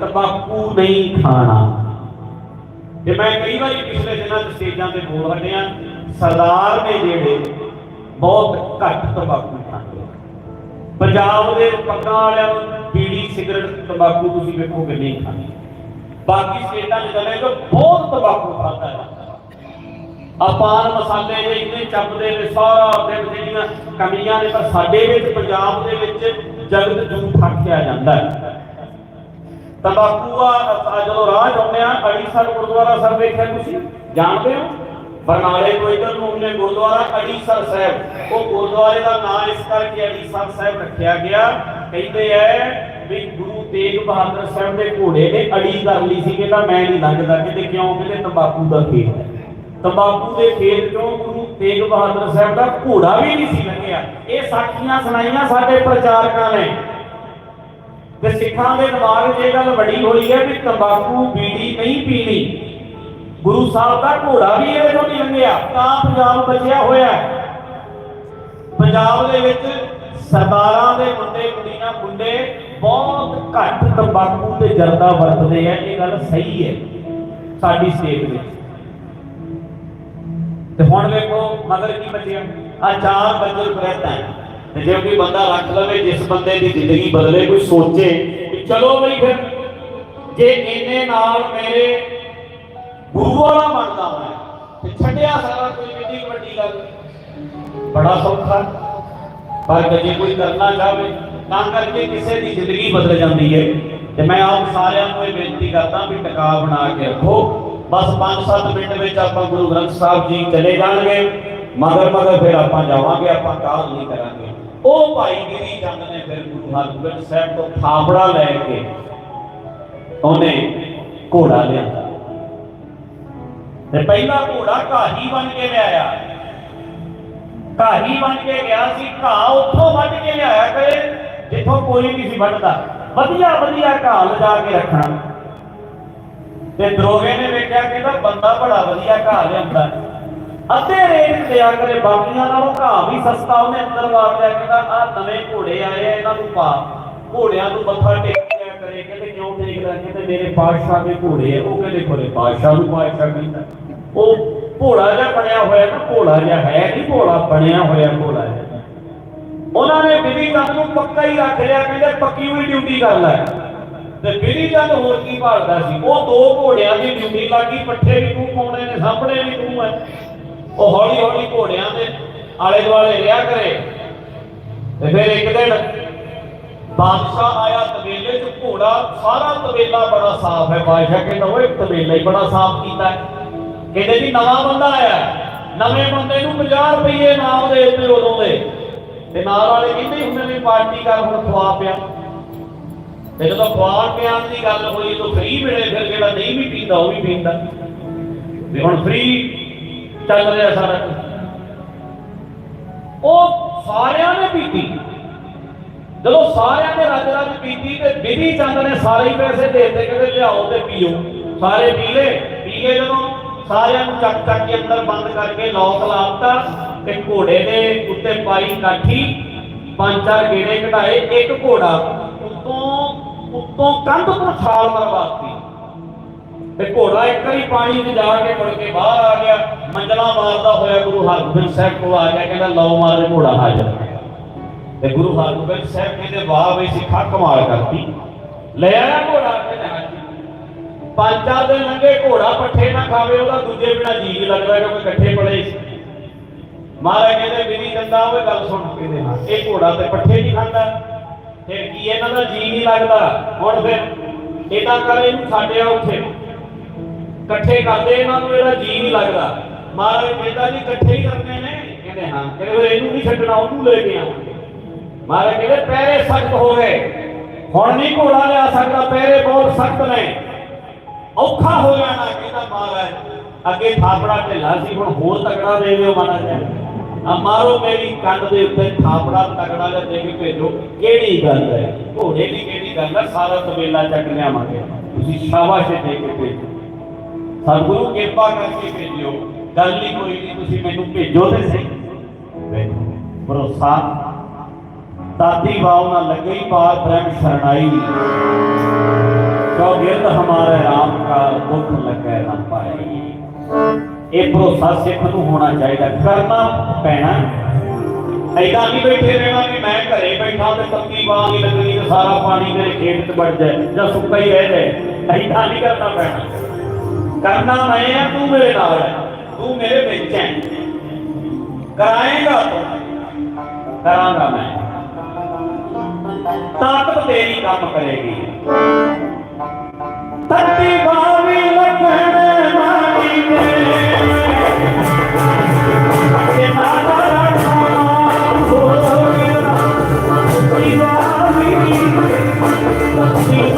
ਤੰਬਾਕੂ ਨਹੀਂ ਖਾਣਾ। ਤੇ ਮੈਂ ਕਈ ਵਾਰੀ ਪਿਛਲੇ ਦਿਨਾਂ 'ਚ ਸਟੇਜਾਂ ਤੇ ਬੋਲ ਹਟਿਆ ਸਰਦਾਰ ਨੇ ਜਿਹੜੇ ਬਹੁਤ ਘੱਟ ਤੰਬਾਕੂ ਖਾਂਦੇ ਪੰਜਾਬ ਦੇ ਪੱਗਾਂ ਵਾਲਿਆਂ ਬੀੜੀ ਸਿਗਰਟ ਤੰਬਾਕੂ ਤੁਸੀਂ ਵੇਖੋਗੇ ਨਹੀਂ ਖਾਂਦੇ ਬਾਕੀ ਸਟੇਟਾਂ 'ਚ ਚਲੇ ਜਾਓ ਬਹੁਤ ਤੰਬਾਕੂ ਖਾਂਦਾ ਹੈ। ਆਪਾਨ ਮਸਾਲੇ ਦੇ ਇੰਨੇ ਚੱਪਦੇ ਨੇ ਸਾਰਾ ਦਿਨ ਜਿਹੜੀਆਂ ਕਮੀਆਂ ਨੇ ਪਰ ਸਾਡੇ ਵਿੱਚ, ਪੰਜਾਬ ਦੇ ਵਿੱਚ ਜਗਤ ਜੂ ਠਾਕਿਆ ਜਾਂਦਾ ਹੈ। ਤੰਬਾਕੂ ਆ ਆ ਜਦੋਂ ਰਾਹ ਜਾਂਦੇ ਆ ਅੜੀਸਰ ਗੁਰਦੁਆਰਾ ਸਾਹਿਬ ਵੇਖਿਆ ਤੁਸੀਂ? ਜਾਣਦੇ ਹੋ? ਬਰਨਾਲੇ ਤੋਂ ਇਧਰ ਨੂੰ ਉਹਨੇ ਗੁਰਦੁਆਰਾ ਅੜੀਸਰ ਸਾਹਿਬ। ਉਹ ਗੁਰਦੁਆਰੇ ਦਾ ਨਾਮ ਇਸ ਕਰਕੇ ਅੜੀਸਰ ਸਾਹਿਬ ਰੱਖਿਆ ਗਿਆ। ਕਹਿੰਦੇ ਐ ਵੀ ਗੁਰੂ ਤੇਗ ਬਹਾਦਰ ਸਾਹਿਬ ਦੇ ਘੋੜੇ ਨੇ ਅੜੀ ਕਰ ਲਈ ਸੀ। ਕਹਿੰਦਾ ਮੈਂ ਨਹੀਂ ਲੰਘਦਾ, ਕਿਤੇ ਕਿਉਂ? ਕਹਿੰਦੇ ਤੰਬਾਕੂ ਦਾ ਖੇਤ ਹੈ। ਤੰਬਾਕੂ ਦੇ ਖੇਤ ਚੋਂ ਗੁਰੂ ਤੇਗ ਬਹਾਦਰ ਸਾਹਿਬ ਦਾ ਘੋੜਾ ਵੀ ਨਹੀਂ ਸੀ ਲੰਘਿਆ। ਇਹ ਸਾਖੀਆਂ ਸੁਣਾਈਆਂ ਸਾਡੇ ਪ੍ਰਚਾਰਕਾਂ ਨੇ। ਤੇ ਸਿੱਖਾਂ ਦੇ ਦਿਮਾਗ 'ਚ ਇਹ ਗੱਲ ਬੜੀ ਹੋਈ ਹੈ ਵੀ ਤੰਬਾਕੂ, ਬੀੜੀ ਨਹੀਂ ਪੀਣੀ। ਗੁਰੂ ਸਾਹਿਬ ਦਾ ਘੋੜਾ ਵੀ ਇਹਦੇ ਤੋਂ ਨਹੀਂ ਲੰਘਿਆ, ਤਾਂ ਪੰਜਾਬ ਬਚਿਆ ਹੋਇਆ ਪੰਜਾਬ ਦੇ ਵਿੱਚ ਸਰਦਾਰਾਂ ਦੇ ਮੁੰਡੇ, ਕੁੜੀਆਂ, ਮੁੰਡੇ ਬਹੁਤ ਘੱਟ ਤੰਬਾਕੂ ਤੇ ਜਰਦਾ ਵਰਤਦੇ ਆ, ਇਹ ਗੱਲ ਸਹੀ ਹੈ ਸਾਡੀ ਸਟੇਟ ਵਿੱਚ। ਤੇ ਹੁਣ ਵੇਖੋ ਮਗਰ ਕੀ ਬਚਿਆ? ਆ ਚਾਰ ਬੰਦਰ ਪ੍ਰੈਤਾ ਹੈ ਤੇ ਜੇ ਕੋਈ ਬੰਦਾ ਰੱਖ ਲਵੇ, ਜਿਸ ਬੰਦੇ ਦੀ ਜ਼ਿੰਦਗੀ ਬਦਲੇ, ਕੋਈ ਸੋਚੇ ਕਿ ਚਲੋ ਬਈ ਫਿਰ, ਜੇ ਇਹਨੇ ਨਾਲ ਮੇਰੇ ਗੁਰੂ ਵਾਲਾ ਮੰਨਦਾ ਮੈਂ ਤੇ ਛੱਡਿਆ ਸਾਰਾ ਕੋਈ ਕਿੰਨੀ ਵੱਡੀ ਗੱਲ। ਬੜਾ ਸੌਖਾ। ਪਰ ਜੇ ਕੋਈ ਕਰਨਾ ਚਾਹਵੇ ਤਾਂ ਕਰਕੇ ਕਿਸੇ ਦੀ ਜ਼ਿੰਦਗੀ ਬਦਲ ਜਾਂਦੀ ਹੈ। ਤੇ ਮੈਂ ਆਪ ਸਾਰਿਆਂ ਨੂੰ ਇਹ ਬੇਨਤੀ ਕਰਦਾ ਵੀ ਟਿਕਾ ਬਣਾ ਕੇ ਰੱਖੋ। ਬਸ 5-7 ਮਿੰਟ ਵਿੱਚ ਆਪਾਂ ਗੁਰੂ ਗ੍ਰੰਥ ਸਾਹਿਬ ਜੀ ਚਲੇ ਜਾਣਗੇ। ਮਗਰ ਮਗਰ ਫਿਰ ਆਪਾਂ ਜਾਵਾਂਗੇ, ਆਪਾਂ ਕਾਲ ਨਹੀਂ ਕਰਾਂਗੇ। ਉਹ ਭਾਈ ਗਿਰੀ ਚੰਦ ਨੇ ਫਿਰ ਗੁਰੂ ਹਰਗੋਬਿੰਦ ਸਾਹਿਬ ਤੋਂ ਥਾਪੜਾ ਲੈ ਕੇ ਉਹਨੇ ਘੋੜਾ ਲਿਆਂਦਾ। ਤੇ ਪਹਿਲਾ ਘੋੜਾ ਘਾਹੀ ਬਣ ਕੇ ਲਿਆਇਆ। ਘਾਹੀ ਬਣ ਕੇ ਗਿਆ ਸੀ, ਘਾਹ ਉੱਥੋਂ ਵੱਢ ਕੇ ਲਿਆਇਆ ਕਰੇ ਜਿੱਥੋਂ ਕੋਈ ਨਹੀਂ ਸੀ ਵੱਢਦਾ। ਵਧੀਆ ਵਧੀਆ ਘਾਹ ਲਿਜਾ ਕੇ ਰੱਖਣਾ। ਤੇ ਦਰੋਗੇ ਨੇ ਵੇਖਿਆ ਕਿ ਇਹਦਾ ਬੰਦਾ ਬੜਾ ਵਧੀਆ ਘਾਹ ਲਿਆਂਦਾ। ਅੱਧੇ ਰੇਟ ਤੇ ਕਰੇ ਬਾਕੀਆਂ ਨਾਲੋਂ ਘਾਹ ਵੀ ਸਸਤਾ ਉਹਨੇ ਅੰਦਰ ਵਾਰ ਲਿਆ ਕਹਿੰਦਾ ਆ ਨਵੇਂ ਘੋੜੇ ਆਏ ਆ, ਇਹਨਾਂ ਨੂੰ ਪਾ। ਘੋੜਿਆਂ ਨੂੰ ਮੱਥਾ ਟੇਕਿਆ ਕਰੇ, ਕਹਿੰਦੇ ਕਿਉਂ ਟੇਕਦਾ ਕਹਿੰਦੇ ਮੇਰੇ ਪਾਤਸ਼ਾਹ ਦੇ ਘੋੜੇ ਆ, ਉਹ ਕਹਿੰਦੇ ਘੋੜੇ ਪਾਤਸ਼ਾਹ ਨੂੰ ਪਾਤਸ਼ਾਹ ਕਹਿੰਦਾ। ਉਹ ਘੋੜਾ ਜਿਹਾ ਬਣਿਆ ਹੋਇਆ ਨਾ, ਘੋੜਾ ਜਿਹਾ ਹੈ ਨਹੀਂ ਘੋੜਾ, ਬਣਿਆ ਹੋਇਆ ਘੋੜਾ ਜਿਹਾ। ਉਹਨਾਂ ਨੇ ਬਿਧੀ ਚੰਦ ਨੂੰ ਪੱਕਾ ਹੀ ਰੱਖ ਲਿਆ, ਕਹਿੰਦੇ ਪੱਕੀ ਹੋਈ ਡਿਊਟੀ ਕਰ ਲੈ। ਤੇ ਬਿਧੀ ਚੰਦ ਹੋਰ ਕੀ ਭਾਲਦਾ ਸੀ? ਉਹ ਦੋ ਘੋੜਿਆਂ ਦੀ ਡਿਊਟੀ ਲੱਗੀ, ਪੱਠੇ ਵੀ ਤੂੰ ਪਾਉਣੇ ਨੇ, ਸਾਹਮਣੇ ਵੀ ਤੂੰ ਹੈ ਉਹ ਹੌਲੀ ਹੌਲੀ ਘੋੜਿਆਂ ਦੇ ਆਲੇ ਦੁਆਲੇ ਰਿਹਾ ਕਰੇ ਤੇ ਫਿਰ ਇੱਕ ਦਿਨ ਬਾਦਸ਼ਾਹ ਆਇਆ ਤਬੇਲੇ 'ਚ, ਘੋੜਾ ਸਾਰਾ ਤਬੇਲਾ ਬੜਾ ਸਾਫ਼ ਹੈ। ਬਾਦਸ਼ਾਹ ਕਹਿੰਦਾ, ਓਏ, ਤਬੇਲਾ ਹੀ ਬੜਾ ਸਾਫ਼ ਕੀਤਾ ਕਹਿੰਦੇ ਜੀ ਨਵਾਂ ਬੰਦਾ ਆਇਆ ਨਵੇਂ ਬੰਦੇ ਨੂੰ 50 ਰੁਪਏ ਨਾਮ ਦੇ ਉੱਤੇ ਉਦੋਂ ਦੇ। ਤੇ ਨਾਲ ਵਾਲੇ ਕਹਿੰਦੇ ਹੁੰਦੇ ਨੇ ਪਾਰਟੀ ਕਰ ਹੁਣ ਖਵਾ ਪਿਆ। ਤੇ ਜਦੋਂ ਖਵਾਣ ਪਿਆਣ ਦੀ ਗੱਲ ਹੋਈ, ਤਾਂ ਫ੍ਰੀ ਮਿਲੇ ਫਿਰ ਜਿਹੜਾ ਨਹੀਂ ਵੀ ਪੀਂਦਾ, ਉਹ ਵੀ ਪੀਂਦਾ। ਵੀ ਹੁਣ ਫ੍ਰੀ ਚੱਲ ਰਿਹਾ ਸਾਰਾ ਕੁਝ। ਉਹ ਸਾਰਿਆਂ ਨੇ ਪੀਤੀ। ਜਦੋਂ ਸਾਰਿਆਂ ਨੇ ਰੱਜ ਰੱਜ ਪੀਤੀ ਤੇ ਬਿਧੀ ਚੰਦ ਨੇ ਸਾਰੇ ਹੀ ਪੈਸੇ ਦੇ ਦਿੱਤੇ, ਕਹਿੰਦੇ ਲਿਆਓ ਤੇ ਪੀਓ। ਸਾਰੇ ਪੀਲੇ ਪੀਏ ਜਦੋਂ ਸਾਰਿਆਂ ਨੂੰ ਚੱਕ ਚੱਕ ਕੇ ਅੰਦਰ ਬੰਦ ਕਰਕੇ ਲੋਕ ਲਾਤਾ ਤੇ ਘੋੜੇ ਦੇ ਉੱਤੇ ਪਾਈ ਕਾਠੀ, ਪੰਜ ਚਾਰ ਗੇੜੇ ਕਢਾਏ, ਇੱਕ ਘੋੜਾ ਉੱਤੋਂ ਉੱਤੋਂ ਕੰਧ ਤੋਂ ਛਾਲ ਮਰਵਾਤੀ ਤੇ ਘੋੜਾ ਇੱਕ ਵਾਰੀ ਪਾਣੀ 'ਚ ਜਾ ਕੇ ਮੁੜ ਕੇ ਬਾਹਰ ਆ ਗਿਆ, ਮੰਜਲਾ ਮਾਰਦਾ ਹੋਇਆ ਗੁਰੂ ਹਰਗੋਬਿੰਦ ਸਾਹਿਬ ਕੋਲ ਆ ਗਿਆ, ਕਹਿੰਦਾ ਲਓ ਮਾਰੇ ਘੋੜਾ ਹਾਜ਼ਰ ਤੇ ਗੁਰੂ ਹਰਗੋਬਿੰਦ ਸਾਹਿਬ ਕਹਿੰਦੇ, ਵਾਹ ਵੀ ਸਿੱਖਾ ਕਮਾਲ ਕਰਤੀ। ਲੈ ਆਇਆ ਘੋੜਾ ਕਹਿੰਦੇ ਹਾਂਜੀ ਪੰਜ ਚਾਰ ਘੋੜਾ ਪੱਠੇ ਨਾ ਖਾਵੇ, ਉਹਦਾ ਦੂਜੇ ਬਿਨਾ ਜੀ ਲੱਗਦਾ, ਕਿਉਂਕਿ ਇਕੱਠੇ ਪੜੇ ਸੀ। ਮਹਾਰਾਜ ਕਹਿੰਦੇ ਮੇਰੀ ਕੰਦਾ ਉਹ ਗੱਲ ਸੁਣ ਕਹਿੰਦੇ ਹਾਂ ਇਹ ਘੋੜਾ ਤੇ ਪੱਠੇ ਨਹੀਂ ਖਾਂਦਾ। ਫਿਰ ਕੀ ਇਹਨਾਂ ਦਾ ਜੀ ਨਹੀਂ ਲੱਗਦਾ? ਹੁਣ ਫਿਰ ਇਹਦਾ ਕਰ ਇਹਨੂੰ ਛੱਡਿਆ ਉੱਥੇ। ਇਕੱਠੇ ਕਰਦੇ, ਇਹਨਾਂ ਨੂੰ ਇਹਦਾ ਜੀ ਨਹੀਂ ਲੱਗਦਾ। ਮਹਾਰਾਜ ਕਹਿੰਦਾ ਜੀ, ਇਕੱਠੇ ਹੀ ਕਰਨੇ ਨੇ। ਕਹਿੰਦੇ, ਹਾਂ। ਕਹਿੰਦੇ ਇਹਨੂੰ ਨਹੀਂ ਛੱਡਣਾ, ਉਹਨੂੰ ਲੈ ਕੇ ਆਵਾਂਗੇ। ਮਹਾਰਾਜ ਕਹਿੰਦੇ, ਪਹਿਰੇ ਸਖਤ ਹੋ ਗਏ। ਹੁਣ ਨਹੀਂ ਘੋੜਾ ਲਿਆ ਸਕਦਾ, ਪਹਿਰੇ ਬਹੁਤ ਸਖਤ ਨੇ। ਔਖਾ ਹੋ ਜਾਣਾ, ਕਹਿੰਦਾ ਮਹਾਰਾਜ। ਅੱਗੇ ਥਾਪੜਾ ਢਿੱਲਾ ਸੀ, ਹੁਣ ਹੋਰ ਤਕੜਾ ਦੇ ਦਿਓ ਮਹਾਰਾਜ ਆ ਮਾਰੋ ਮੇਰੀ ਕੰਨ ਦੇ ਉੱਤੇ ਥਾਪੜਾ, ਤਕੜਾ ਜਿਹਾ ਦੇ ਕੇ ਭੇਜੋ। ਕਿਹੜੀ ਗੱਲ ਹੈ? ਘੋੜੇ ਦੀ ਕਿਹੜੀ ਗੱਲ ਹੈ? ਸਾਰਾ ਤਬੇਲਾ ਚੱਕ ਲਿਆਵਾਂਗੇ। ਤੁਸੀਂ ਸ਼ਾਬਾਸ਼ ਦੇ ਕੇ ਭੇਜੋ। ਸਤਿਗੁਰੂ ਕਿਰਪਾ ਕਰਕੇ ਭੇਜਿਓ। ਗੱਲ ਨਹੀਂ ਕੋਈ ਨਹੀਂ ਤੁਸੀਂ ਮੈਨੂੰ ਭੇਜੋ ਤੇ ਸਹੀ। ਭਰੋਸਾ। ਦਾਦੀ ਬਾਉ ਨਾ ਲੱਗਈ ਪਾਰ ਬ੍ਰਹਮ ਸਰਣਾਈ ਕਿਉ ਗਿਰਦ ਹਮਾਰੇ ਰਾਮ ਕਾ ਦੁੱਖ ਲੱਗੈ ਨਾ ਪਾਈ। ਇਹ ਭਰੋਸਾ ਸਿੱਖ ਨੂੰ ਹੋਣਾ ਚਾਹੀਦਾ। ਕਰਨਾ ਪੈਣਾ। ਐਦਾਂ ਨਹੀਂ ਬੈਠੇ ਰਹਿਣਾ ਵੀ ਮੈਂ ਘਰੇ ਬੈਠਾ ਤੇ ਪੱਕੀ ਬਾਹ ਲੱਗਣੀ ਤੇ ਸਾਰਾ ਪਾਣੀ ਮੇਰੇ ਖੇਤ 'ਚ ਵੱਜ ਜਾਏ ਜਾਂ ਸੁੱਕਾ ਹੀ ਰਹਿ ਜਾਏ। ਐਦਾਂ ਨਹੀਂ ਕਰਨਾ ਪੈਣਾ। ਕਰਨਾ ਮੈਂ ਆ, ਤੂੰ ਮੇਰੇ ਨਾਲ ਹੈ ਤੂੰ ਮੇਰੇ ਵਿੱਚ ਹੈ। ਕਰਾਏਗਾ ਤੂੰ। ਕਰਾਂਗਾ ਮੈਂ। ਤਾਕਤ ਤੇਰੀ ਕੰਮ ਕਰੇਗੀ। ਤੱਤੀ ਬਾਵੀ ਲੱਗਣੇ ਮਾਰੀ ਦੇ ਕਿ ਮਾਤਾ ਰਾਖਾ ਹੋ ਗਿਆ। ਤੱਤੀ ਬਾਵੀ ਤੱਤੀ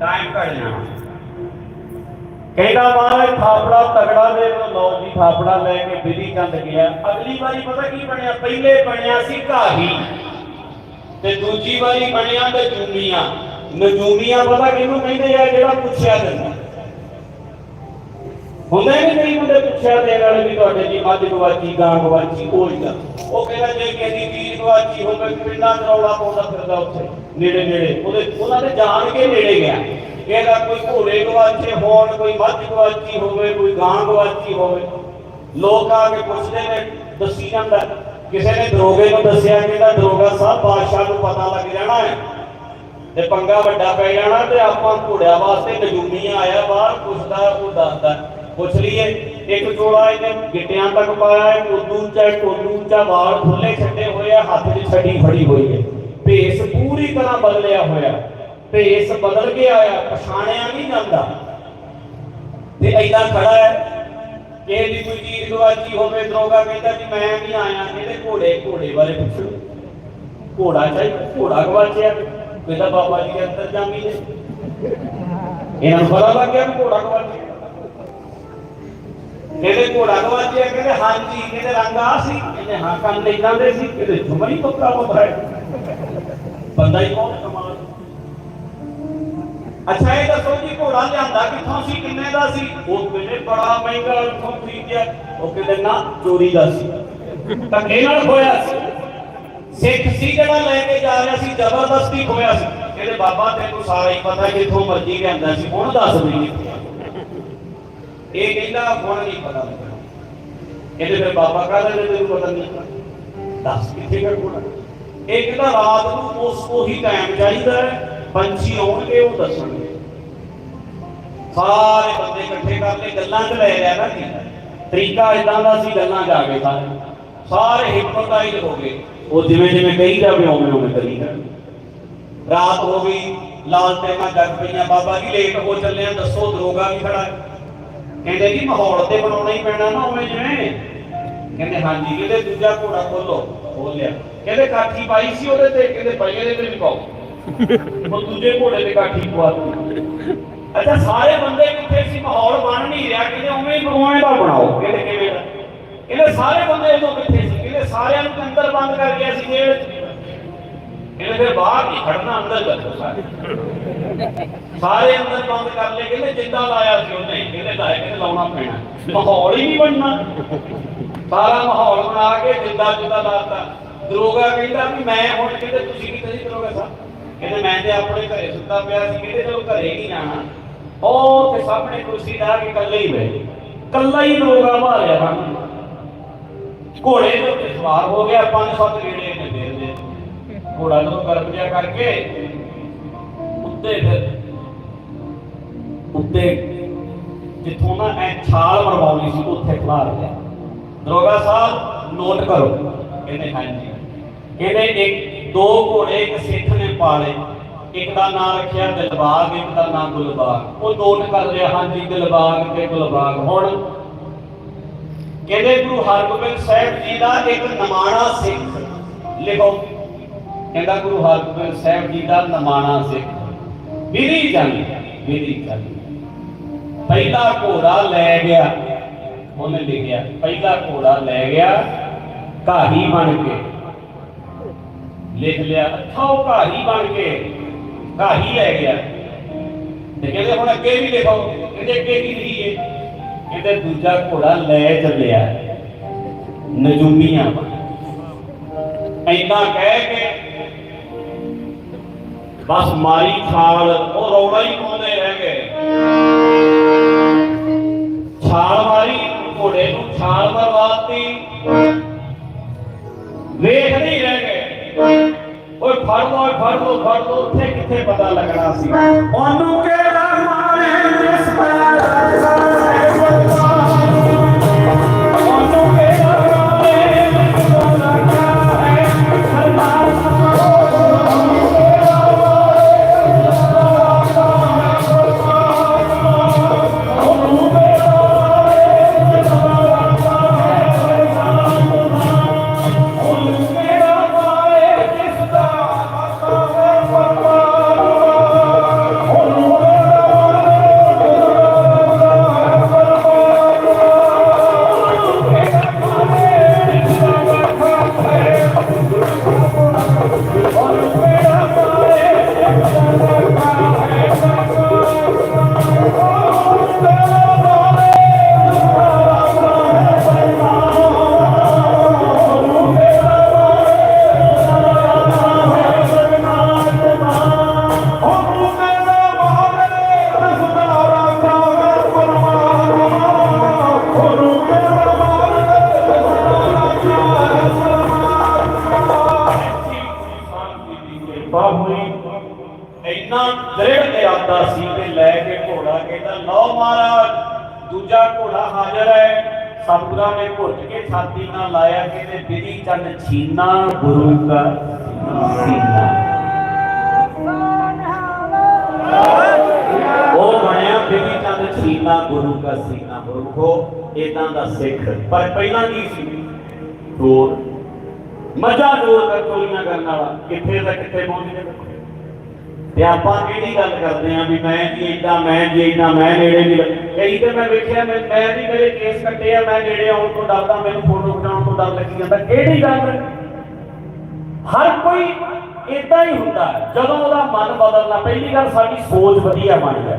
ਟਾਈਮ ਘਟ ਜਾਣਾ ਕਹਿੰਦਾ ਮਹਾਰਾਜ ਥਾਪੜਾ ਤਗੜਾ ਦੇ ਲਓ ਜੀ, ਥਾਪੜਾ ਲੈ ਕੇ ਬਿਧੀ ਚੰਦ ਗਿਆ। ਅਗਲੀ ਵਾਰੀ ਪਤਾ ਕੀ ਬਣਿਆ? ਪਹਿਲੇ ਬਣਿਆ ਸੀ ਘਾਹੀ ਤੇ ਦੂਜੀ ਵਾਰੀ ਬਣਿਆ ਨਜੂਮੀਆਂ। ਨਜੂਮੀਆਂ ਪਤਾ ਕਿਹਨੂੰ ਕਹਿੰਦੇ ਆ ਜਿਹੜਾ ਪੁੱਛਿਆ ਦਿੰਦਾ ਹੁੰਦਾ ਨਹੀਂ ਕਈ ਬੰਦੇ ਪੁੱਛਿਆ ਦੇਣ ਵਾਲੇ ਵੀ ਤੁਹਾਡੇ ਜੀ, ਮੱਝ ਗਵਾਚੀ, ਗਾਂ ਗਵਾਚੀ, ਉਹ ਹੀ ਉਹ ਕਹਿੰਦਾ ਜੇ ਕਿਸੇ ਦੀ ਚੀਜ਼ ਗਵਾਚੀ ਹੋਵੇ, ਪਿੰਡਾਂ ਰੌਲਾ ਪਾਉਂਦਾ ਫਿਰਦਾ ਉੱਥੇ। ਨੇੜੇ ਨੇੜੇ, ਉਹਦੇ ਉਹਨਾਂ ਦੇ ਜਾਣ ਕੇ ਨੇੜੇ ਗਿਆ। ਇਹਦਾ ਕੋਈ ਘੋੜੇ ਗਵਾਚੇ ਹੋਣ, ਕੋਈ ਮੱਝ ਗਵਾਚੀ ਹੋਵੇ, ਕੋਈ ਗਾਂ ਗਵਾਚੀ ਹੋਵੇ। ਲੋਕ ਆ ਕੇ ਪੁੱਛਦੇ ਨੇ, ਦੱਸੀ ਜਾਂਦਾ। ਕਿਸੇ ਨੇ ਦਰੋਗੇ ਨੂੰ ਦੱਸਿਆ, ਕਹਿੰਦਾ ਦਰੋਗਾ ਸਾਹਿਬ, ਬਾਦਸ਼ਾਹ ਨੂੰ ਪਤਾ ਲੱਗ ਜਾਣਾ ਹੈ। ਤੇ ਪੰਗਾ ਵੱਡਾ ਪੈ ਜਾਣਾ ਤੇ ਆਪਾਂ ਘੋੜਿਆਂ ਵਾਸਤੇ ਨਜੂਮੀਆਂ ਆਇਆ ਬਾਹਰ, ਪੁੱਛਦਾ, ਉਹ ਦੱਸਦਾ। ਪੁੱਛ ਲਈਏ, ਇੱਕ ਚੋਲਾ ਇਹਨੇ ਗਿੱਟਿਆਂ ਤੱਕ ਪਾਇਆ ਹੈ, ਕੋਦੂ ਉੱਚਾ ਟੋਲੂ ਉੱਚਾ ਵਾਲ ਖੁੱਲੇ ਛੱਡੇ ਹੋਏ ਆ, ਹੱਥ 'ਚ ਛੱਡੀ ਫੜੀ ਹੋਈ ਹੈ। ਭੇਸ ਪੂਰੀ ਤਰ੍ਹਾਂ ਬਦਲਿਆ ਹੋਇਆ। ਭੇਸ ਬਦਲ ਕੇ ਆਇਆ, ਪਛਾਣਿਆ ਨਹੀਂ ਜਾਂਦਾ। ਤੇ ਐਦਾਂ ਖੜਾ ਹੈ। ਕਿ ਦੀ ਕੋਈ ਚੀਜ਼ ਗਵਾਚੀ ਹੋਵੇ, ਦਰੋਗਾ ਕਹਿੰਦਾ ਵੀ ਮੈਂ ਵੀ ਆਇਆ, ਇਹਦੇ ਘੋੜੇ ਘੋੜੇ ਬਾਰੇ ਪੁੱਛੋ। ਘੋੜਾ ਚਾਹੀਦਾ ਘੋੜਾ ਗਵਾਚਿਆ। ਕਹਿੰਦਾ ਬਾਬਾ ਜੀ ਅੰਦਰ ਜਾਮੀ ਨੇ। ਇਹਨਾਂ ਨੂੰ ਪਤਾ ਲੱਗ ਗਿਆ ਘੋੜਾ ਗਵਾਚਿਆ। ਕਹਿੰਦੇ ਘੋੜਾ ਗਵਾਚਿਆ ਕਹਿੰਦੇ ਹਾਂਜੀ, ਕਹਿੰਦੇ ਰੰਗ ਆ ਸੀ। ਕਹਿੰਦੇ ਹਾਂ ਕੰਨ ਇਦਾਂ ਦੇ ਸੀ, ਕਹਿੰਦੇ ਝੁਮਰੀ ਪੱਕਾ ਪੱਕਾ ਬੰਦਾ ਹੀ ਬਹੁਤ ਕਮਾਲ? ਅੱਛਾ, ਇਹ ਦੱਸੋ ਜੀ, ਘੋੜਾ ਲਿਆਂਦਾ ਕਿੱਥੋਂ ਸੀ, ਕਿੰਨੇ ਦਾ ਸੀ? ਉਹ ਕਹਿੰਦੇ ਬੜਾ ਮਹਿੰਗਾ ਇੱਥੋਂ ਖਰੀਦਿਆ? ਉਹ ਕਹਿੰਦੇ ਨਾ, ਚੋਰੀ ਦਾ ਸੀ। ਧੱਕੇ ਨਾਲ ਹੋਇਆ ਸੀ। ਸਿੱਖ ਸੀ ਜਿਹੜਾ ਲੈ ਕੇ ਜਾ ਰਿਹਾ ਸੀ, ਜ਼ਬਰਦਸਤੀ ਹੋਇਆ ਸੀ। ਕਹਿੰਦੇ ਬਾਬਾ, ਤੈਨੂੰ ਸਾਰਾ ਹੀ ਪਤਾ ਕਿੱਥੋਂ ਮਰਜ਼ੀ ਲਿਆਂਦਾ ਸੀ। ਹੁਣ ਦੱਸ ਵੀ ਇਹ ਕਹਿੰਦਾ, ਹੁਣ ਨਹੀਂ ਪਤਾ ਲੱਗਣਾ। ਇਹਦੇ ਫਿਰ ਬਾਬਾ ਕਹਦਾ ਤੈਨੂੰ ਪਤਾ ਨਹੀਂ ਦੱਸ ਕਿੱਥੇ ਕਰ ਕੋਣਾ ਇਹ ਕਹਿੰਦਾ, ਰਾਤ ਨੂੰ ਉਸ ਉਹੀ ਟਾਈਮ ਚਾਹੀਦਾ ਪੰਛੀ ਆਉਣਗੇ, ਉਹ ਦੱਸਣਗੇ। ਸਾਰੇ ਬੰਦੇ ਇਕੱਠੇ ਕਰ ਲਏ, ਗੱਲਾਂ 'ਚ ਲੈ ਲਿਆ ਨਾ ਤਰੀਕਾ ਇਦਾਂ ਦਾ ਸੀ, ਗੱਲਾਂ 'ਚ ਆ ਸਾਰੇ। ਸਾਰੇ ਹਿਪਨੋਟਾਈਜ਼ ਹੋ ਗਏ। ਉਹ ਜਿਵੇਂ ਜਿਵੇਂ ਕਹੀਦਾ ਵੀ ਉਵੇਂ ਉਵੇਂ ਕਰੀਦਾ। ਰਾਤ ਹੋ ਗਈ, ਲਾਲ ਟੈਮਾਂ ਜਗ ਪਈਆਂ, ਬਾਬਾ ਜੀ ਲੇਟ ਹੋ ਚੱਲੇ ਆ, ਦੱਸੋ, ਦਰੋਗਾ ਵੀ ਖੜਾ ਹੈ। ਕਹਿੰਦੇ ਜੀ ਮਾਹੌਲ ਤੇ ਬਣਾਉਣਾ ਹੀ ਪੈਣਾ ਨਾ ਉਵੇਂ ਜਿਵੇਂ। ਕਹਿੰਦੇ ਹਾਂਜੀ, ਕਹਿੰਦੇ ਦੂਜਾ ਘੋੜਾ ਖੋਲੋ ਖੋਲ ਕਹਿੰਦੇ ਕਾਠੀ ਪਾਈ ਸੀ ਉਹਦੇ ਤੇ, ਕਹਿੰਦੇ ਪਈਏ ਦੇ ਤੇ ਵੀ ਪਾਓ। ਉਹ ਦੂਜੇ ਘੋੜੇ ਤੇ ਕਾਠੀ ਪਵਾ ਦਿੱਤੀ ਅੱਛਾ, ਸਾਰੇ ਬੰਦੇ ਕਿੱਥੇ ਸੀ, ਮਾਹੌਲ ਬਣ ਨਹੀਂ ਰਿਹਾ, ਕਹਿੰਦੇ ਉਵੇਂ ਹੀ ਉਵੇਂ ਦਾ ਬਣਾਓ, ਕਹਿੰਦੇ ਕਿਵੇਂ ਦਾ। ਕਹਿੰਦੇ ਸਾਰੇ ਬੰਦੇ ਉਦੋਂ ਕਿੱਥੇ ਸੀ, ਕਹਿੰਦੇ ਸਾਰਿਆਂ ਨੂੰ ਅੰਦਰ ਬੰਦ ਕਰ ਗਿਆ ਸੀ ਜੇਲ੍ਹ 'ਚ ਬਾਹਰ ਨਹੀਂ ਖੜਨਾ ਅੰਦਰ ਚੱਲੋ ਸਾਰੇ। ਅੰਦਰ ਬੰਦ ਕਰ ਲਏ, ਕਹਿੰਦੇ ਜਿੰਦਾ ਲਾਇਆ ਸੀ ਉਹਨੇ, ਕਹਿੰਦੇ ਲਾਇਆ, ਕਹਿੰਦੇ ਲਾਉਣਾ ਪੈਣਾ। ਮਾਹੌਲ ਹੀ ਨਹੀਂ ਬਣਨਾ। ਸਾਰਾ ਮਾਹੌਲ ਬਣਾ ਕੇ ਜਿੰਦਾ ਜਿੰਦਾ ਲਾਤਾ। ਦਰੋਗਾ ਕਹਿੰਦਾ ਵੀ ਮੈਂ ਹੁਣ ਕਹਿੰਦੇ ਤੁਸੀਂ ਕਿੱਥੇ ਸੀ ਦਰੋਗਾ ਸਾਹਿਬ? ਕਹਿੰਦੇ ਮੈਂ ਤੇ ਆਪਣੇ ਘਰੇ ਸੁੱਤਾ ਪਿਆ ਸੀ, ਕਹਿੰਦੇ ਚਲੋ ਘਰੇ ਨਹੀਂ ਜਾਣਾ ਉਹ ਤੇ ਸਾਹਮਣੇ ਕੁਰਸੀ ਲਾ ਕੇ ਇਕੱਲੇ ਹੀ ਬਹਿ ਇਕੱਲਾ ਹੀ ਦਰੋਗਾ ਭਾਲਿਆ ਹਨ ਘੋੜੇ ਦੇ ਸਵਾਰ ਹੋ ਗਿਆ ਪੰਜ ਸੱਤ ਗੇੜੇ। ਘੋੜਾ ਨੂੰ ਕਰਮ ਜਿਹਾ ਕਰਕੇ ਉੱਤੇ ਫਿਰ ਉੱਤੇ ਜਿੱਥੋਂ ਨਾ ਐ ਛਾਲ ਮਰਵਾਉਣੀ ਸੀ, ਉੱਥੇ ਖਲਾਰ ਲਿਆ। ਦਰੋਗਾ ਸਾਹਿਬ ਨੋਟ ਕਰੋ। ਕਹਿੰਦੇ, ਹਾਂਜੀ। ਕਹਿੰਦੇ, ਇੱਕ, ਦੋ ਘੋੜੇ, ਇੱਕ ਸਿੱਖ ਨੇ ਪਾਲੇ। ਇੱਕ ਦਾ ਨਾਮ ਰੱਖਿਆ ਦਿਲਬਾਗ, ਇੱਕ ਦਾ ਨਾਮ ਗੁਲਬਾਗ। ਉਹ ਨੋਟ ਕਰ ਲਿਆ, ਹਾਂਜੀ, ਦਿਲਬਾਗ ਤੇ ਗੁਲਬਾਗ। ਹੁਣ ਕਹਿੰਦੇ, ਗੁਰੂ ਹਰਗੋਬਿੰਦ ਸਾਹਿਬ ਜੀ ਦਾ ਇੱਕ ਨਮਾਣਾ ਸਿੱਖ ਲਿਖੋ। ਕਹਿੰਦਾ ਗੁਰੂ ਹਰਗੋਬਿੰਦ ਸਾਹਿਬ ਜੀ ਦਾ ਨਮਾਣਾ ਸਿੱਖ? ਵਿਧੀ ਚੱਲੀ ਵਿਧੀ ਚੱਲੀ ਪਹਿਲਾ ਘੋੜਾ ਲੈ ਗਿਆ। ਉਹਨੇ ਲਿਖਿਆ, ਪਹਿਲਾ ਘੋੜਾ ਲੈ ਗਿਆ ਘਾਹੀ ਬਣ ਕੇ। ਲਿਖ ਲਿਆ, ਅੱਛਾ ਘਾਹੀ ਬਣ ਕੇ, ਘਾਹੀ ਲੈ ਗਿਆ। ਤੇ ਕਹਿੰਦੇ, ਹੁਣ ਅੱਗੇ ਵੀ ਲਿਖੋ, ਕਹਿੰਦੇ, ਅੱਗੇ ਕੀ ਲਿਖੀਏ। ਕਹਿੰਦੇ, ਦੂਜਾ ਘੋੜਾ ਲੈ ਚੱਲਿਆ। ਨਜੂਮੀਆਂ। ਇੰਨਾ ਕਹਿ ਕੇ ਬਸ ਮਾਰੀ ਛਾਲ ਉਹ ਰੌਲਾ ਹੀ ਪਾਉਂਦੇ ਰਹਿ ਗਏ ਛਾਲ ਮਾਰੀ ਘੋੜੇ ਨੂੰ ਛਾਲ ਮਰਵਾਤੀ ਵੇਖ ਨਹੀਂ ਰਹਿ ਗਏ ਓਏ ਫੜ ਲੋ ਓਏ ਫੜ ਲੋ ਫੜ ਲੋ ਉੱਥੇ ਕਿੱਥੇ ਪਤਾ ਲੱਗਣਾ ਸੀ ਉਹਨੂੰ ਕਿਹੜਾ ਮਾਰੇ ਜਿਸ ਪੈਰ ਸੀਨਾ ਉਹ ਬਣਿਆ ਬਿਧੀ ਚੰਦ ਛੀਨਾ ਗੁਰੂ ਕਾ ਸੀਨਾ ਗੁਰਖੋ ਇਦਾਂ ਦਾ ਸਿੱਖ। ਪਰ ਪਹਿਲਾਂ ਕੀ ਸੀ? ਹੋਰ। ਮਜਾ ਜੋਰ ਕਰ ਚੋਰੀਆਂ ਕਰਨ ਵਾਲਾ। ਕਿੱਥੇ ਦਾ ਕਿੱਥੇ ਪਹੁੰਚ ਗਿਆ? ਤੇ ਆਪਾਂ ਕਿਹੜੀ ਗੱਲ ਕਰਦੇ ਆਂ ਵੀ ਮੈਂ ਜੀ ਇਦਾਂ ਮੈਂ ਜੀ ਇਦਾਂ ਮੈਂ ਨੇੜੇ ਨਹੀਂ ਲੱਗ- ਕਈ ਤੇ ਮੈਂ ਵੇਖਿਆ, ਮੈਂ ਮੈਂ ਵੀ ਮੇਰੇ ਕੇਸ ਕੱਟੇ ਆ, ਮੈਂ ਨੇੜੇ ਆਉਣ ਤੋਂ ਡਰਦਾ, ਮੈਨੂੰ ਫੋਟੋ ਹਰ ਕੋਈ ਇਦਾਂ ਹੀ ਹੁੰਦਾ ਜਦੋਂ ਉਹਦਾ ਮਨ ਬਦਲਣਾ, ਪਹਿਲੀ ਗੱਲ ਸਾਡੀ ਸੋਚ ਵਧੀਆ ਬਣ ਜਾਏ।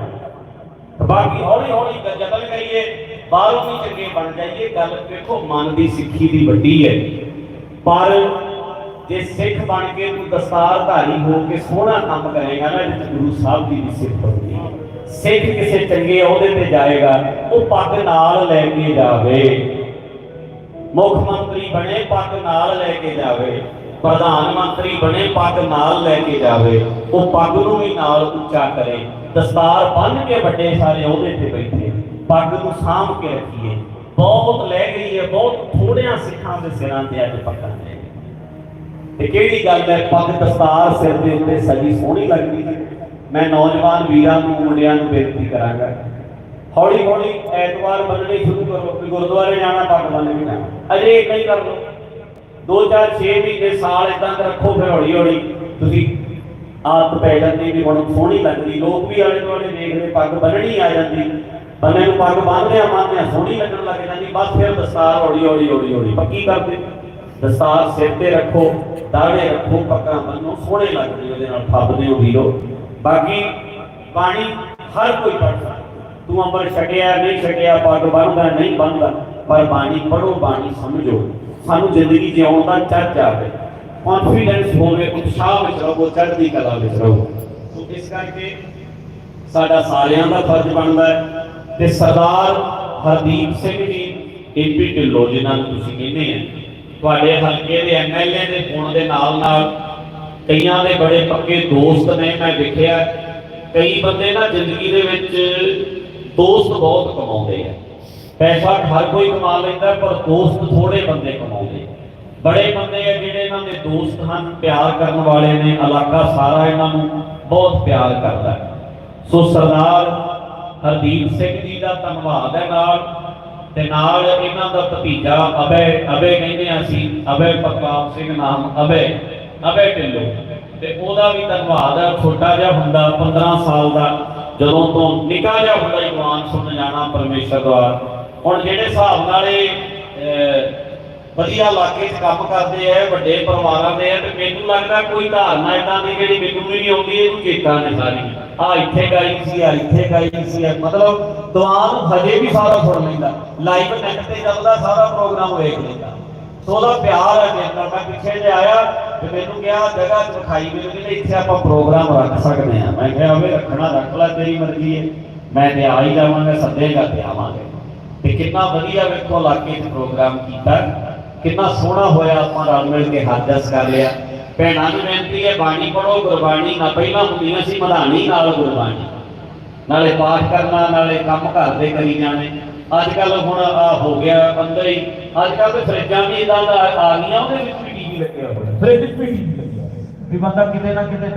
ਬਾਕੀ ਹੌਲੀ ਹੌਲੀ ਜਦੋਂ ਕਰੀਏ, ਬਾਹਰੋਂ ਵੀ ਚੰਗੇ ਬਣ ਜਾਈਏ, ਗੱਲ ਦੇਖੋ, ਮਨ ਦੀ ਸਿੱਖੀ ਦੀ ਵੱਡੀ ਹੈ। ਪਰ ਜੇ ਸਿੱਖ ਬਣ ਕੇ ਤੂੰ ਦਸਤਾਰਧਾਰੀ ਹੋ ਕੇ ਸੋਹਣਾ ਕੰਮ ਕਰੇਗਾ ਨਾ ਜਿੱਥੇ ਗੁਰੂ ਸਾਹਿਬ ਦੀ ਵੀ ਸਿੱਖ ਹੁੰਦੀ ਸਿੱਖ ਕਿਸੇ ਚੰਗੇ ਅਹੁਦੇ ਤੇ ਜਾਏਗਾ, ਉਹ ਪੱਗ ਨਾਲ ਲੈ ਕੇ ਜਾਵੇ। ਮੁੱਖ ਮੰਤਰੀ ਬਣੇ, ਪੱਗ ਨਾਲ ਲੈ ਕੇ ਜਾਵੇ। ਪ੍ਰਧਾਨ ਮੰਤਰੀ ਬਣੇ ਪੱਗ ਨਾਲ ਲੈ ਕੇ ਜਾਵੇ, ਉਹ ਪੱਗ ਨੂੰ ਵੀ ਨਾਲ ਉੱਚਾ ਕਰੇ। ਦਸਤਾਰ ਬੰਨ ਕੇ ਵੱਡੇ ਸਾਰੇ ਅਹੁਦੇ ਤੇ ਬੈਠੇ। ਪੱਗ ਨੂੰ ਸਾਂਭ ਕੇ ਰੱਖੀਏ। ਬਹੁਤ ਲੈ ਗਈ ਹੈ ਬਹੁਤ ਥੋੜਿਆਂ ਸਿੱਖਾਂ ਦੇ ਸਿਰਾਂ ਤੇ ਅੱਜ ਪੱਗਾਂ ਨੇ ਤੇ ਕਿਹੜੀ ਗੱਲ ਹੈ, ਪੱਗ ਦਸਤਾਰ ਸਿਰ ਦੇ ਉੱਤੇ ਸਜੀ ਸੋਹਣੀ ਲੱਗਦੀ ਹੈ। ਮੈਂ ਨੌਜਵਾਨ ਵੀਰਾਂ ਨੂੰ, ਮੁੰਡਿਆਂ ਨੂੰ ਬੇਨਤੀ ਕਰਾਂਗਾ। ਹੌਲੀ ਹੌਲੀ ਐਤਵਾਰ ਬੰਨਣੀ ਸ਼ੁਰੂ ਕਰੋ ਗੁਰਦੁਆਰੇ ਜਾਣਾ ਪੱਗ ਬੰਨ ਕੇ ਜਾਣਾ ਅਜੇ ਇਦਾਂ ਹੀ ਕਰ ਲਓ ਦੋ ਚਾਰ 6 ਮਹੀਨੇ ਸਾਲ ਇਦਾਂ ਦੇ ਰੱਖੋ ਫਿਰ ਹੌਲੀ ਹੌਲੀ। ਤੁਸੀਂ ਆਦਤ ਪੈ ਜਾਂਦੀ ਵੀ ਹੁਣ ਸੋਹਣੀ ਲੱਗਦੀ। ਲੋਕ ਵੀ ਆਲੇ ਦੁਆਲੇ ਦੇਖਦੇ, ਪੱਗ ਬੰਨਣੀ ਆ ਜਾਂਦੀ। ਬੰਨੇ ਨੂੰ ਪੱਗ ਬੰਨ੍ਹਦੇ ਆ ਮੰਨਦੇ ਆ ਸੋਹਣੀ ਲੱਗਣ ਲੱਗ ਜਾਂਦੀ। ਬਸ ਫਿਰ ਦਸਤਾਰ ਹੌਲੀ ਹੌਲੀ ਹੌਲੀ ਹੌਲੀ। ਪੱਕੀ ਕਰਦੇ। ਦਸਤਾਰ ਸਿਰ ਤੇ ਰੱਖੋ ਦਾੜੇ ਰੱਖੋ, ਪੱਗਾਂ ਬੰਨੋ, ਸੋਹਣੇ ਲੱਗਦੇ ਉਹਦੇ ਨਾਲ, ਫੱਬਦੇ ਹੋ ਵੀਰੋ। ਬਾਕੀ ਬਾਣੀ ਹਰ ਕੋਈ ਪੜ੍ਹ ਸਕਦਾ। ਤੂੰ ਅੰਮ੍ਰਿਤ ਛਕਿਆ, ਨਹੀਂ ਛਕਿਆ, ਪੱਗ ਬੰਨਦਾ, ਨਹੀਂ ਬੰਨਦਾ, ਪਰ ਬਾਣੀ ਪੜੋ ਬਾਣੀ ਸਮਝੋ। ਸਾਨੂੰ ਜ਼ਿੰਦਗੀ ਜਿਉਣ ਦਾ ਚੱਜ ਆਵੇ ਕੌਨਫੀਡੈਂਸ ਹੋਵੇ, ਉਤਸ਼ਾਹ ਵਿੱਚ ਰਹੋ, ਚੜ੍ਹਦੀ ਕਲਾ ਵਿੱਚ ਰਹੋ। ਸੋ ਇਸ ਕਰਕੇ ਸਾਡਾ ਸਾਰਿਆਂ ਦਾ ਫਰਜ਼ ਬਣਦਾ ਹੈ ਤੇ ਸਰਦਾਰ ਹਰਦੀਪ ਸਿੰਘ ਜੀ ਏਪੀ ਢਿੱਲੋਂ, ਜਿਨ੍ਹਾਂ ਨੂੰ ਤੁਸੀਂ ਕਹਿੰਦੇ ਆ, ਤੁਹਾਡੇ ਹਲਕੇ ਦੇ ਐਮਐਲਏ ਦੇ ਹੋਣ ਦੇ ਨਾਲ ਨਾਲ ਕਈਆਂ ਦੇ ਬੜੇ ਪੱਕੇ ਦੋਸਤ ਨੇ, ਮੈਂ ਵੇਖਿਆ, ਕਈ ਬੰਦੇ ਨਾ ਜ਼ਿੰਦਗੀ ਦੇ ਵਿੱਚ ਦੋਸਤ ਬਹੁਤ ਕਮਾਉਂਦੇ ਆ। ਪੈਸਾ ਹਰ ਕੋਈ ਕਮਾ ਲੈਂਦਾ ਪਰ ਦੋਸਤ ਥੋੜੇ ਬੰਦੇ ਕਮਾਉਂਦੇ ਬੜੇ ਬੰਦੇ ਆ ਜਿਹੜੇ ਇਹਨਾਂ ਦੇ ਦੋਸਤ ਹਨ, ਪਿਆਰ ਕਰਨ ਵਾਲੇ ਨੇ, ਇਲਾਕਾ ਸਾਰਾ ਇਹਨਾਂ ਨੂੰ ਬਹੁਤ ਪਿਆਰ ਕਰਦਾ ਸੋ ਸਰਦਾਰ ਹਰਦੀਪ ਸਿੰਘ ਜੀ ਦਾ ਧੰਨਵਾਦ ਹੈ ਨਾਲ, ਤੇ ਨਾਲ ਇਹਨਾਂ ਦਾ ਭਤੀਜਾ ਅਬੇ ਅਬੇ ਕਹਿੰਦੇ ਆ ਅਸੀਂ ਅਬੇ ਪ੍ਰਤਾਪ ਸਿੰਘ ਨਾਮ ਅਬੇ ਅਬੇ ਢਿੱਲੋਂ। ਤੇ ਉਹਦਾ ਵੀ ਧੰਨਵਾਦ ਹੈ ਛੋਟਾ ਜਿਹਾ ਹੁੰਦਾ 15 ਸਾਲ ਦਾ, ਜਦੋਂ ਤੋਂ ਨਿੱਕਾ ਜਿਹਾ ਹੁੰਦਾ, ਜਵਾਨ ਸੁਣ ਜਾਣਾ ਪਰਮੇਸ਼ਰ ਦੁਆਰ। ਹੁਣ ਜਿਹੜੇ ਹਿਸਾਬ ਨਾਲ ਇਹ ਵਧੀਆ ਇਲਾਕੇ 'ਚ ਕੰਮ ਕਰਦੇ ਆ, ਵੱਡੇ ਪਰਿਵਾਰਾਂ ਦੇ ਆ, ਤੇ ਮੈਨੂੰ ਲੱਗਦਾ ਕੋਈ ਧਾਰਨਾ ਇਦਾਂ ਦੀ ਜਿਹੜੀ ਮੈਨੂੰ ਵੀ ਨਹੀਂ ਆਉਂਦੀ ਇਹਨੂੰ ਚੇਤਾ ਨਹੀਂ ਸਾਰੀ। ਆ ਇੱਥੇ ਗਾਈ ਸੀ ਆ ਇੱਥੇ ਗਾਈ ਸੀ, ਆਹ ਮਤਲਬ ਦੀਵਾਨ ਹਜੇ ਵੀ ਸਾਰਾ ਸੁਣ ਲੈਂਦਾ। ਲਾਈਵ ਨੈਟ ਤੇ ਚੱਲਦਾ, ਸਾਰਾ ਪ੍ਰੋਗਰਾਮ ਵੇਖ ਲੈਂਦਾ। ਸੋ ਉਹਦਾ ਪਿਆਰ ਹੈ ਮੇਰੇ ਨਾਲ ਮੈਂ ਪਿੱਛੇ ਜੇ ਆਇਆ, ਤੇ ਮੈਨੂੰ ਕਿਹਾ, ਜਗ੍ਹਾ ਦਿਖਾਈ ਵਿਖਾਈ ਮੈਨੂੰ ਕਹਿੰਦੇ ਇੱਥੇ ਆਪਾਂ ਪ੍ਰੋਗਰਾਮ ਰੱਖ ਸਕਦੇ ਆ ਮੈਂ ਕਿਹਾ ਹੋਵੇ ਰੱਖਣਾ ਰੱਖ ਲੈ, ਤੇਰੀ ਮਰਜ਼ੀ ਹੈ। ਮੈਂ ਤੇ ਆ ਹੀ ਜਾਵਾਂਗਾ, ਸੱਦੇ ਤੇ ਆਵਾਂਗੇ। ਤੇ ਕਿੰਨਾ ਵਧੀਆ ਵੇਖੋ ਇਲਾਕੇ 'ਚ ਪ੍ਰੋਗਰਾਮ ਕੀਤਾ। ਕਿੰਨਾ ਸੋਹਣਾ ਹੋਇਆ, ਆਪਾਂ ਰਲ ਮਿਲ ਕੇ ਹੱਥ ਦਸ ਕਰ ਲਿਆ। ਭੈਣਾਂ ਨੂੰ ਬੇਨਤੀ ਹੈ, ਬਾਣੀ ਪੜੋ ਗੁਰਬਾਣੀ ਨਾ ਪਹਿਲਾਂ ਹੁੰਦੀਆਂ ਸੀ, ਮਧਾਣੀ ਨਾਲ ਗੁਰਬਾਣੀ। ਨਾਲੇ ਪਾਠ ਕਰਨਾ, ਨਾਲੇ ਕੰਮ ਘਰ ਦੇ ਕਰੀ ਜਾਣੇ। ਅੱਜ ਕੱਲ ਹੁਣ ਆ ਹੋ ਗਿਆ ਅੰਦਰ ਹੀ। ਅੱਜ ਕੱਲ ਤੇ ਫਰਿੱਜਾਂ ਵੀ ਇਦਾਂ ਆ ਗਈਆਂ, ਉਹਦੇ ਵਿੱਚ ਵੀ ਟੀਵੀ ਲੱਗਿਆ ਹੋਇਆ। ਫ੍ਰਿਜ ਵਿੱਚ ਵੀ ਟੀਵੀ ਲੱਗਿਆ ਵੀ ਬੰਦਾ ਕਿਤੇ ਨਾ ਕਿਤੇ